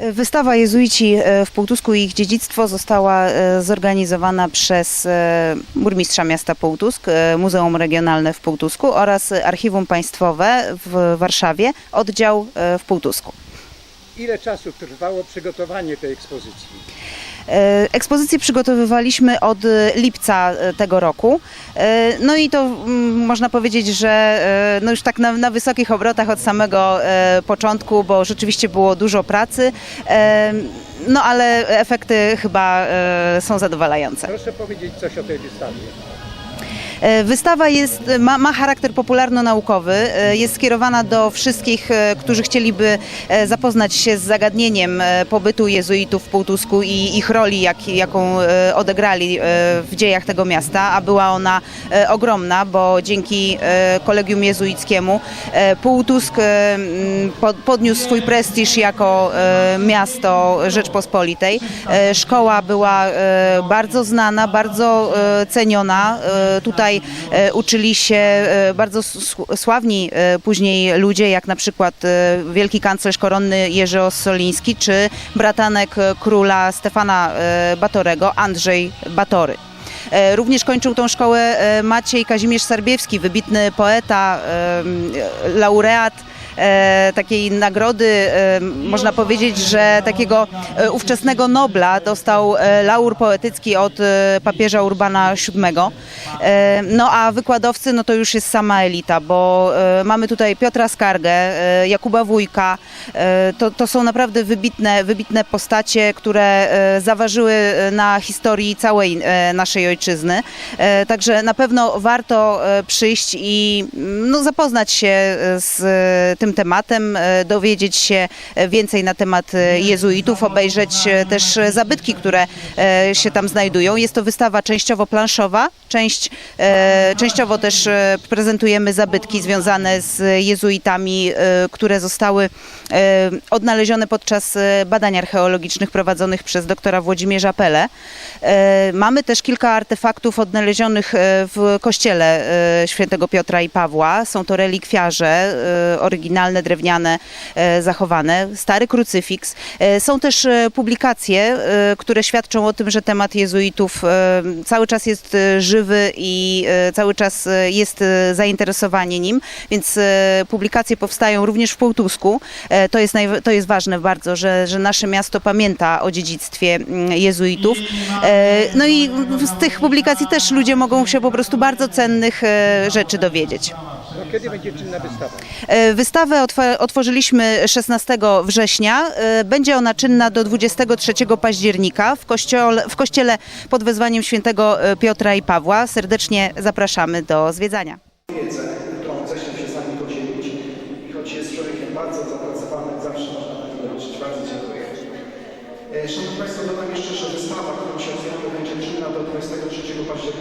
Wystawa Jezuici e, w Półtusku i ich dziedzictwo została e, zorganizowana przez e, burmistrza miasta Półtusk, Muzeum Regionalne w Półtusku oraz Archiwum Państwowe w Warszawie, oddział w Półtusku. Ile czasu trwało przygotowanie tej ekspozycji? E, Ekspozycję przygotowywaliśmy od e, lipca e, tego roku. No i to można powiedzieć, że no już tak na, na wysokich obrotach od samego początku, bo rzeczywiście było dużo pracy. No ale efekty chyba są zadowalające. Proszę powiedzieć coś o tej wystawie. E, Wystawa jest, ma, ma charakter popularno-naukowy, e, jest skierowana do wszystkich, e, którzy chcieliby e, zapoznać się z zagadnieniem e, pobytu jezuitów w Półtusku i ich roli, jak, jaką e, odegrali e, w dziejach tego miasta, a była ona e, ogromna, bo dzięki e, kolegium jezuickiemu e, Półtusk e, podniósł swój prestiż jako e, miasto Rzeczpospolitej. E, Szkoła była e, bardzo znana, bardzo e, ceniona. E, Tutaj e, uczyli się e, bardzo sławni e, później ludzie, jak na przykład wielki kanclerz koronny Jerzy Ossoliński, czy bratanek króla Stefana Batorego, Andrzej Batory. Również kończył tą szkołę Maciej Kazimierz Sarbiewski, wybitny poeta, laureat takiej nagrody, e, można powiedzieć, że takiego e, ówczesnego Nobla dostał e, laur poetycki od e, papieża Urbana VII. E, No a wykładowcy, no to już jest sama elita, bo e, mamy tutaj Piotra Skargę, e, Jakuba Wójka, e, to, to są naprawdę wybitne, wybitne postacie, które e, zaważyły na historii całej e, naszej ojczyzny. E, Także na pewno warto e, przyjść i mm, no, zapoznać się e, z e, tym tematem, e, dowiedzieć się e, więcej na temat e, jezuitów, obejrzeć też zabytki, które się tam znajdują. Jest to wystawa częściowo planszowa, część, częściowo też prezentujemy zabytki związane z jezuitami, które zostały odnalezione podczas badań archeologicznych prowadzonych przez doktora Włodzimierza Pele. Mamy też kilka artefaktów odnalezionych w kościele świętego Piotra i Pawła. Są to relikwiarze, e, oryginalne, drewniane, e, zachowane. Stary krucyfiks. E, Są też e, publikacje, które świadczą o tym, że temat jezuitów cały czas jest żywy i cały czas jest zainteresowanie nim, więc publikacje powstają również w Półtusku. E, To jest, to jest ważne bardzo, że, że nasze miasto pamięta o dziedzictwie mm, jezuitów. No i z tych publikacji też ludzie mogą się po prostu bardzo cennych rzeczy dowiedzieć. No, kiedy będzie czynna wystawa? E, Wystawę otworzyliśmy 16 września. E, Będzie ona czynna do 23 października w kościele, w kościele pod wezwaniem świętego e, Piotra i Pawła. Serdecznie zapraszamy do zwiedzania. wiedzę, którą chce się z nami podzielić. I choć jest człowiekiem bardzo zapracowanym, zawsze można na nim liczyć. Bardzo dziękuję. Szanowni Państwo, dodam jeszcze, że wystawa, którą się otwieramy, będzie czynna do 23 października.